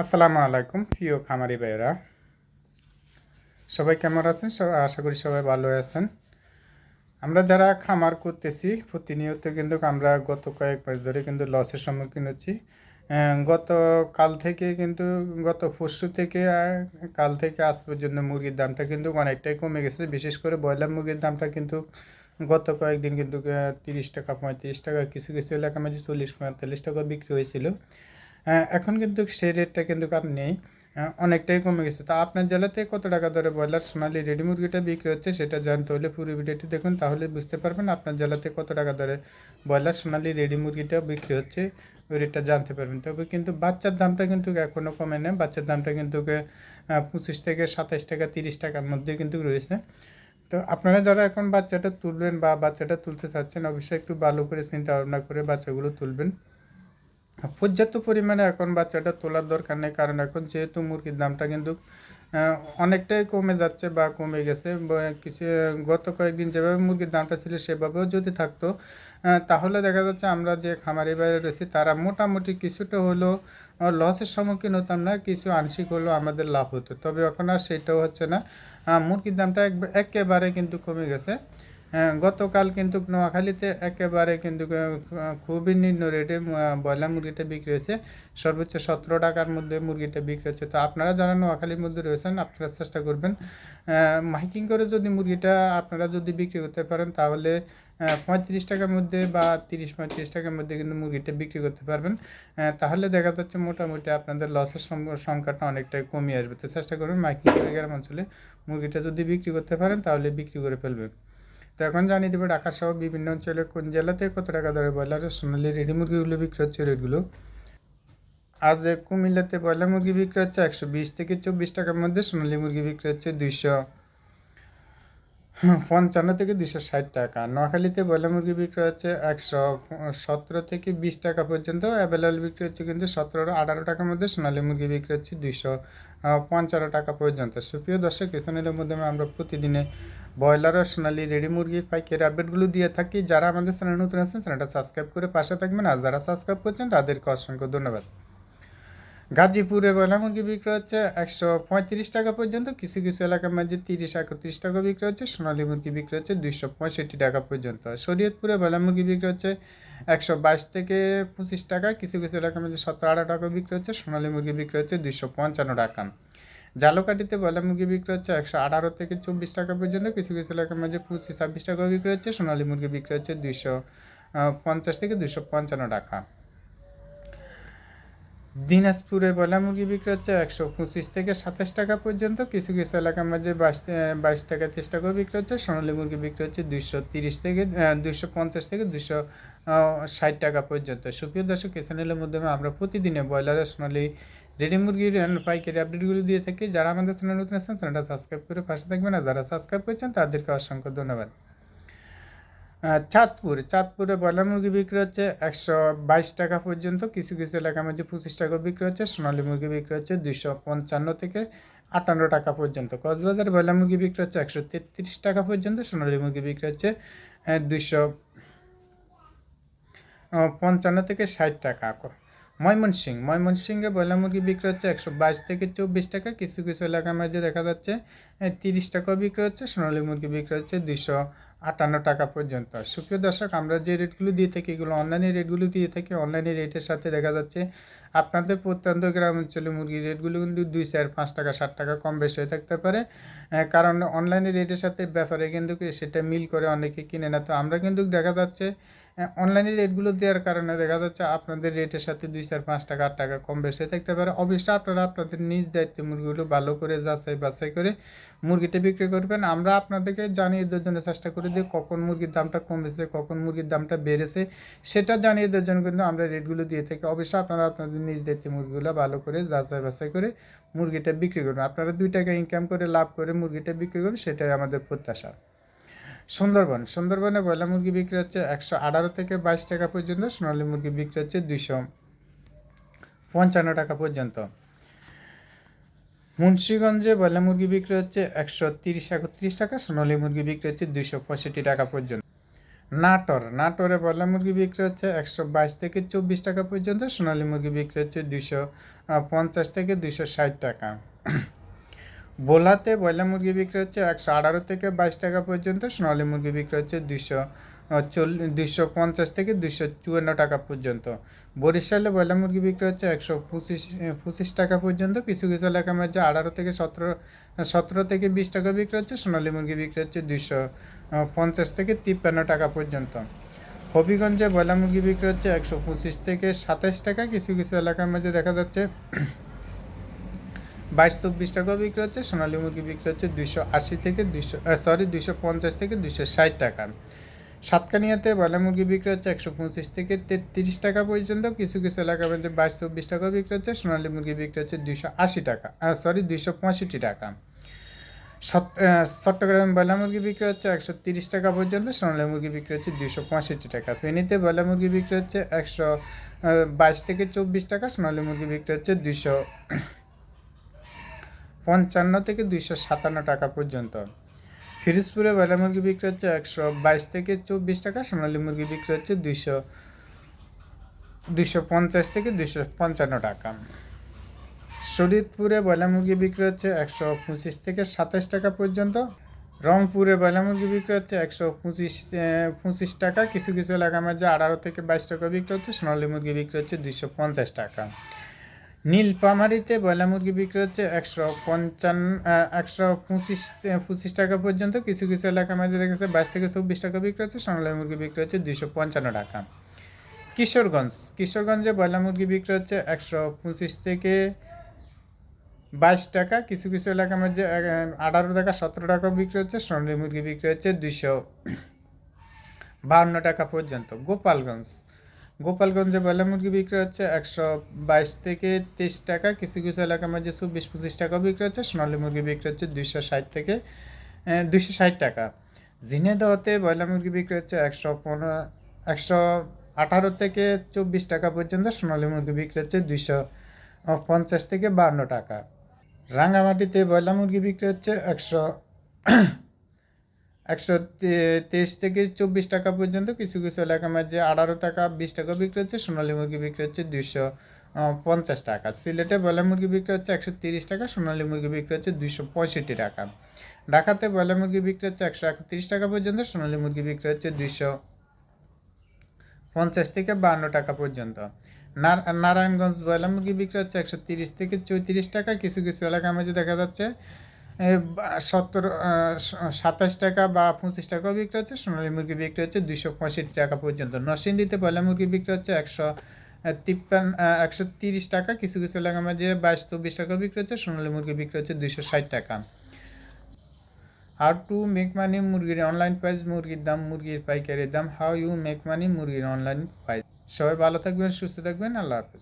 আসসালামু আলাইকুম, প্রিয় খামারি ভাইয়েরা। সবাই কেমন আছেন? আশা করি সবাই ভালো আছেন। আমরা যারা খামার করতেছি, প্রতিনিয়ত কিন্তু আমরা গত কয়েক মাস ধরে কিন্তু লসের সম্মুখীন হচ্ছি। গত কাল থেকে কিন্তু, গত পরশু থেকে কাল থেকে আজ পর্যন্ত মুরগির দামটা কিন্তু অনেকটাই কমে গেছে। বিশেষ করে ব্রয়লার মুরগির দামটা কিন্তু গত কয়েকদিন কিন্তু তিরিশ টাকা, পঁয়ত্রিশ টাকা, কিছু কিছু এলাকা মাঝে চল্লিশ, পঁয়তাল্লিশ টাকা বিক্রি হয়েছিল। এখন কিন্তু সেই রেটটা কিন্তু আর নেই। অনেকটাই কমে গেছে। তা আপনার জেলাতে কত টাকা দরে ব্রয়লার, সোনালি রেডি মুরগিটা বিক্রি হচ্ছে সেটা জানতে হলে পুরো ভিডিওটি দেখুন, তাহলে বুঝতে পারবেন আপনার জেলাতে কত টাকা দরে ব্রয়লার, সোনালি রেডি মুরগিটা বিক্রি হচ্ছে, ওই রেটটা জানতে পারবেন। তবে কিন্তু বাচ্চার দামটা কিন্তু এখনও কমে নেই বাচ্চার দামটা কিন্তু পঁচিশ থেকে সাতাশ টাকা, তিরিশ টাকার মধ্যে কিন্তু রয়েছে। তো আপনারা যারা এখন বাচ্চাটা তুলবেন বা বাচ্চাটা তুলতে চাচ্ছেন, অবশ্যই একটু ভালো করে চিন্তা ভাবনা করে বাচ্চাগুলো তুলবেন। পর্যাপ্ত পরিমাণে এখন বাচ্চাটা তোলার দরকার নেই কারণ এখন যেহেতু মুরগির দামটা কিন্তু অনেকটাই কমে যাচ্ছে বা কমে গেছে। কিছু গত কয়েকদিন যেভাবে মুরগির দামটা ছিল সেভাবেও যদি থাকতো তাহলে দেখা যাচ্ছে আমরা যে খামারি বাইরে রয়েছি তারা মোটামুটি কিছুটা হলেও লসের সম্মুখীন হতাম না কিছু আংশিক হলেও আমাদের লাভ হতো। তবে এখন আর সেটাও হচ্ছে না। মুরগির দামটা এক- একেবারে কিন্তু কমে গেছে। হ্যাঁ, গতকাল কিন্তু নোয়াখালীতে একেবারে কিন্তু খুবই নিম্ন রেটে ব্রয়লার মুরগিটা বিক্রি হয়েছে। সর্বোচ্চ সতেরো টাকার মধ্যে মুরগিটা বিক্রি হচ্ছে। তো আপনারা যারা নোয়াখালীর মধ্যে রয়েছেন, আপনারা চেষ্টা করবেন মাইকিং করে যদি মুরগিটা আপনারা যদি বিক্রি করতে পারেন, তাহলে পঁয়ত্রিশ টাকার মধ্যে বা তিরিশ, পঁয়ত্রিশ টাকার মধ্যে কিন্তু মুরগিটা বিক্রি করতে পারবেন। তাহলে দেখা যাচ্ছে মোটামুটি আপনাদের লসের সংখ্যাটা অনেকটাই কমিয়ে আসবে। তো চেষ্টা করবেন মাইকিং করে গ্রাম অঞ্চলে মুরগিটা যদি বিক্রি করতে পারেন, তাহলে বিক্রি করে ফেলবেন তো এখন জানিয়ে দেবো ঢাকা সহ বিভিন্ন অঞ্চলে কোন জেলাতে কত টাকা দরে ব্রয়লারের সোনালি রেডি মুরগিগুলো বিক্রি হচ্ছে রেটগুলো? আজ কুমিল্লাতে ব্রয়লার মুরগি বিক্রি হচ্ছে একশো বিশ থেকে চব্বিশ টাকার মধ্যে, সোনালি মুরগি বিক্রি হচ্ছে দুইশো পঞ্চান্ন থেকে দুশো ষাট টাকা। নোয়াখালীতে ব্রয়লার মুরগি বিক্রি হচ্ছে একশো সতেরো থেকে বিশ টাকা পর্যন্ত। অ্যাভেলেবল বিক্রি হচ্ছে কিন্তু সতেরো আঠারো টাকার মধ্যে সোনালী মুরগি বিক্রি হচ্ছে দুইশো পঞ্চান্ন টাকা পর্যন্ত। সুপ্রিয় দর্শক চ্যানেলের মাধ্যমে আমরা প্রতিদিনে ব্রয়লার আর সোনালি রেডি মুরগির পাইকারি আপডেটগুলো দিয়ে থাকি। যারা আমাদের চ্যানেল নতুন আছেন, চ্যানেলটা সাবস্ক্রাইব করে পাশে থাকবেন আর যারা সাবস্ক্রাইব করছেন, তাদেরকে অসংখ্য ধন্যবাদ। গাজীপুরে ব্রয়লার মুরগি বিক্রি হচ্ছে একশো পঁয়ত্রিশ টাকা পর্যন্ত। কিছু কিছু এলাকার মধ্যে তিরিশ, একত্রিশ টাকা বিক্রি হচ্ছে। সোনালী মুরগি বিক্রি হচ্ছে দুইশো পঁয়ষট্টি টাকা পর্যন্ত। শরীয়তপুরে ব্রয়লার মুরগি বিক্রি হচ্ছে একশো বাইশ থেকে পঁচিশ টাকা কিছু কিছু এলাকার মধ্যে সতেরো আঠারো টাকা বিক্রি হচ্ছে, সোনালী মুরগি বিক্রি হচ্ছে দুইশো পঞ্চান্ন টাকা। জালকাঠিতে বয়লা মুরগি বিক্রি হচ্ছে একশো আঠারো থেকে চব্বিশ টাকা পর্যন্ত, কিছু কিছু এলাকার মধ্যে পঁচিশ ছাব্বিশ টাকা বিক্রি হচ্ছে, সোনালী মুরগি বিক্রি হচ্ছে দুইশো পঞ্চাশ থেকে দুইশো পঞ্চান্ন টাকা। দিনাজপুরে ব্রয়লার মুরগি বিক্রি হচ্ছে একশো পঁচিশ থেকে সাতাশ টাকা পর্যন্ত। কিছু কিছু এলাকার মধ্যে বাইশ বাইশ টাকা তিরিশ টাকাও বিক্রি হচ্ছে। সোনালী মুরগি বিক্রি হচ্ছে দুইশো তিরিশ থেকে দুইশো পঞ্চাশ থেকে দুইশো ষাট টাকা পর্যন্ত। সুপ্রিয় দর্শক চ্যানেলের মাধ্যমে আমরা প্রতিদিনে ব্রয়লারের সোনালী, রেডি মুরগির পাইকারি আপডেটগুলো দিয়ে থাকি। যারা আমাদের চ্যানেল নতুন আছেন, চ্যানেলটা সাবস্ক্রাইব করে পাশে থাকবেন। আর যারা সাবস্ক্রাইব করেছেন, তাদেরকে অসংখ্য ধন্যবাদ। চাঁদপুর। চাঁদপুরে ব্রয়লার মুরগি বিক্রি হচ্ছে একশো বাইশ টাকা পর্যন্ত। কিছু কিছু এলাকার মধ্যে পঁচিশ টাকা বিক্রি হচ্ছে। সোনালী মুরগি বিক্রি হচ্ছে দুইশো পঞ্চান্ন থেকে আটান্ন টাকা পর্যন্ত। কক্সবাজার ব্রয়লার মুরগি বিক্রি হচ্ছে একশো তেত্রিশ টাকা পর্যন্ত। সোনালী মুরগি বিক্রি হচ্ছে দুইশো পঞ্চান্ন থেকে ষাট টাকা। ময়মনসিং ময়মনসিংহে ব্রয়লার মুরগি বিক্রি হচ্ছে একশো বাইশ থেকে চব্বিশ টাকা। কিছু কিছু এলাকার মধ্যে দেখা যাচ্ছে তিরিশ টাকাও বিক্রি হচ্ছে। সোনালী মুরগি বিক্রি হচ্ছে দুইশো আটান্ন টাকা পর্যন্ত। সুপ্রিয় দর্শক, আমরা যে রেটগুলো দিয়ে থাকি এগুলো অনলাইনে রেটগুলো দিয়ে থাকি। অনলাইনে রেটের সাথে দেখা যাচ্ছে আপনাদের প্রত্যন্ত গ্রাম অঞ্চলে মুরগির রেটগুলো কিন্তু দুই, চার, পাঁচ টাকা ষাট টাকা কম বেশি হয়ে থাকতে পারে। কারণ অনলাইনে রেটের সাথে ব্যাপারে কিন্তু সেটা মিল করে অনেকে কিনে না। তো আমরা কিন্তু দেখা যাচ্ছে অনলাইনে রেটগুলো দেওয়ার কারণে দেখা যাচ্ছে আপনাদের রেটের সাথে দুই চার, পাঁচ টাকা, আট টাকা কম বেশি থাকতে পারে। অবশ্যই আপনারা আপনাদের নিজ দায়িত্বে মুরগিগুলো ভালো করে যাচাই বাছাই করে মুরগিটা বিক্রি করবেন। আমরা আপনাদেরকে জানিয়ে দেওয়ার জন্য চেষ্টা করি যে কখন মুরগির দামটা কমেছে কখন মুরগির দামটা বেড়েছে, সেটা জানিয়ে দেওয়ার জন্য কিন্তু আমরা রেটগুলো দিয়ে থাকি। অবশ্যই আপনারা আপনাদের নিজ দায়িত্বে মুরগিগুলো ভালো করে যাচাই বাছাই করে মুরগিটা বিক্রি করবেন। আপনারা দুই টাকা ইনকাম করে লাভ করে মুরগিটা বিক্রি করবেন, সেটাই আমাদের প্রত্যাশা। সুন্দরবন। সুন্দরবনে ব্রয়লার মুরগি বিক্রি হচ্ছে একশো আঠারো থেকে বাইশ টাকা পর্যন্ত, সোনালী মুরগি বিক্রি হচ্ছে দুইশো পঞ্চান্ন টাকা পর্যন্ত। মুন্সীগঞ্জে ব্রয়লার মুরগি বিক্রি হচ্ছে একশো তিরিশ একত্রিশ টাকা, সোনালী মুরগি বিক্রি হচ্ছে দুইশো পঁয়ষট্টি টাকা পর্যন্ত। নাটোর, নাটোরে ব্রয়লার মুরগি বিক্রি হচ্ছে একশো বাইশ থেকে চব্বিশ টাকা পর্যন্ত, সোনালী মুরগি বিক্রি হচ্ছে দুইশো পঞ্চাশ থেকে দুইশো ষাট টাকা। ভোলাতে ব্রয়লার মুরগি বিক্রি হচ্ছে একশো আঠারো থেকে বাইশ টাকা পর্যন্ত, সোনালি মুরগি বিক্রি হচ্ছে দুইশো চল্লিশ দুইশো পঞ্চাশ থেকে দুইশো চুয়ান্ন টাকা পর্যন্ত। বরিশালে ব্রয়লার মুরগি বিক্রি হচ্ছে একশো পঁচিশ পঁচিশ টাকা পর্যন্ত, কিছু কিছু এলাকার মধ্যে আঠারো থেকে সতেরো সতেরো থেকে বিশ টাকা বিক্রি হচ্ছে, সোনালি মুরগি বিক্রি হচ্ছে দুইশো পঞ্চাশ থেকে তিপ্পান্ন টাকা পর্যন্ত। হবিগঞ্জে ব্রয়লার মুরগি বিক্রি হচ্ছে একশো পঁচিশ থেকে সাতাশ টাকা, কিছু কিছু এলাকার মধ্যে দেখা যাচ্ছে বাইশ চব্বিশ টাকাও বিক্রি হচ্ছে, সোনালী মুরগি বিক্রি হচ্ছে দুইশো আশি থেকে দুইশো সরি দুইশো পঞ্চাশ থেকে দুইশো ষাট টাকা। সাতকানিয়াতে ব্রয়লার মুরগি বিক্রি হচ্ছে একশো পঁচিশ থেকে তেত্রিশ টাকা পর্যন্ত। কিছু কিছু এলাকার মধ্যে বাইশ চব্বিশ টাকা বিক্রি হচ্ছে, সোনালী মুরগি বিক্রি হচ্ছে দুইশো আশি টাকা সরি দুইশো পঁয়ষট্টি টাকা। চট্টগ্রামে ব্রয়লার মুরগি বিক্রি হচ্ছে একশো তিরিশ টাকা পর্যন্ত, সোনালী মুরগি বিক্রি হচ্ছে দুইশো পঁয়ষট্টি টাকা। ফেনীতে ব্রয়লার মুরগি বিক্রি হচ্ছে একশো বাইশ থেকে চব্বিশ টাকা, সোনালী মুরগি বিক্রি হচ্ছে দুইশো পঞ্চান্ন থেকে দুইশো সাতান্ন টাকা পর্যন্ত। ফিরোজপুরে ব্রয়লার মুরগি বিক্রি হচ্ছে একশো বাইশ থেকে চব্বিশ টাকা, সোনালী মুরগি বিক্রি হচ্ছে দুইশো দুইশো পঞ্চাশ থেকে দুইশো পঞ্চান্ন টাকা। শরীয়তপুরে ব্রয়লার মুরগি বিক্রি হচ্ছে একশো পঁচিশ থেকে সাতাশ টাকা পর্যন্ত। রংপুরে ব্রয়লার মুরগি বিক্রি হচ্ছে একশো পঁচিশ পঁচিশ টাকা। কিছু কিছু এলাকার মধ্যে আঠারো থেকে বাইশ টাকা বিক্রি হচ্ছে, সোনালী মুরগি বিক্রি হচ্ছে দুইশো পঞ্চাশ টাকা। নীলপামারিতে ব্রয়লার মুরগি বিক্রি হচ্ছে একশো পঞ্চান্ন একশো পঁচিশ পঁচিশ টাকা পর্যন্ত। কিছু কিছু এলাকার মধ্যে দেখা দেখেছে বাইশ থেকে চব্বিশ টাকা বিক্রি হচ্ছে সোনালী মুরগি বিক্রি হচ্ছে দুইশো পঞ্চান্ন টাকা। কিশোরগঞ্জ, কিশোরগঞ্জে ব্রয়লার মুরগি বিক্রি হচ্ছে একশো পঁচিশ থেকে বাইশ টাকা। কিছু কিছু এলাকার মধ্যে আঠারো টাকা, সতেরো টাকা বিক্রি হচ্ছে সোনালী মুরগি বিক্রি হচ্ছে দুইশো বাহান্ন টাকা পর্যন্ত। গোপালগঞ্জ গোপালগঞ্জে ব্রয়লার মুরগি বিক্রি হচ্ছে একশো বাইশ থেকে তেইশ টাকা কিছু কিছু এলাকার মধ্যে চব্বিশ পঁচিশ টাকাও বিক্রি হচ্ছে, সোনালী মুরগি বিক্রি হচ্ছে দুইশো ষাট থেকে দুইশো ষাট টাকা। ঝিনেদহতে ব্রয়লার মুরগি বিক্রি হচ্ছে একশো পনেরো, একশো আঠারো থেকে চব্বিশ টাকা পর্যন্ত, সোনালী মুরগি বিক্রি হচ্ছে দুইশো পঞ্চাশ থেকে বান্ন টাকা। রাঙামাটিতে ব্রয়লার মুরগি বিক্রি হচ্ছে একশো একশো তেইশ থেকে চব্বিশ টাকা পর্যন্ত কিছু কিছু এলাকার মধ্যে আঠারো টাকা, বিশ টাকা বিক্রি হচ্ছে, সোনালী মুরগি বিক্রি হচ্ছে দুইশো পঞ্চাশ টাকা। সিলেটে ব্রয়লার মুরগি বিক্রি হচ্ছে একশো তিরিশ টাকা, সোনালী মুরগি বিক্রি হচ্ছে দুইশো পঁয়ষট্টি টাকা। ঢাকাতে ব্রয়লার মুরগি বিক্রি হচ্ছে একশো একত্রিশ টাকা পর্যন্ত, সোনালী মুরগি বিক্রি হচ্ছে দুইশো পঞ্চাশ থেকে বান্ন টাকা পর্যন্ত। নার- নারায়ণগঞ্জ ব্রয়লার মুরগি বিক্রি হচ্ছে একশো তিরিশ থেকে চৌত্রিশ টাকা, কিছু কিছু এলাকার মধ্যে দেখা যাচ্ছে সত্তর সাতাশ টাকা বা পঁচিশ টাকাও বিক্রি হচ্ছে, সোনালী মুরগি বিক্রি হচ্ছে দুইশো পঁয়ষট্টি টাকা পর্যন্ত। নরসিংদীতে ব্রয়লার মুরগি বিক্রি হচ্ছে একশো তিপ্পান্ন একশো তিরিশ টাকা, কিছু কিছু এলাকার মধ্যে বাইশ, চব্বিশ টাকা বিক্রি হচ্ছে, সোনালী মুরগি বিক্রি হচ্ছে দুইশো ষাট টাকা। হাউ টু মেক মানি মুরগির অনলাইন প্রাইস মুরগির দাম, মুরগির পাইকারি দাম হাউ ইউ মেক মানি মুরগির অনলাইন প্রাইস সবাই ভালো থাকবেন, সুস্থ থাকবেন, আল্লাহ হাফেজ।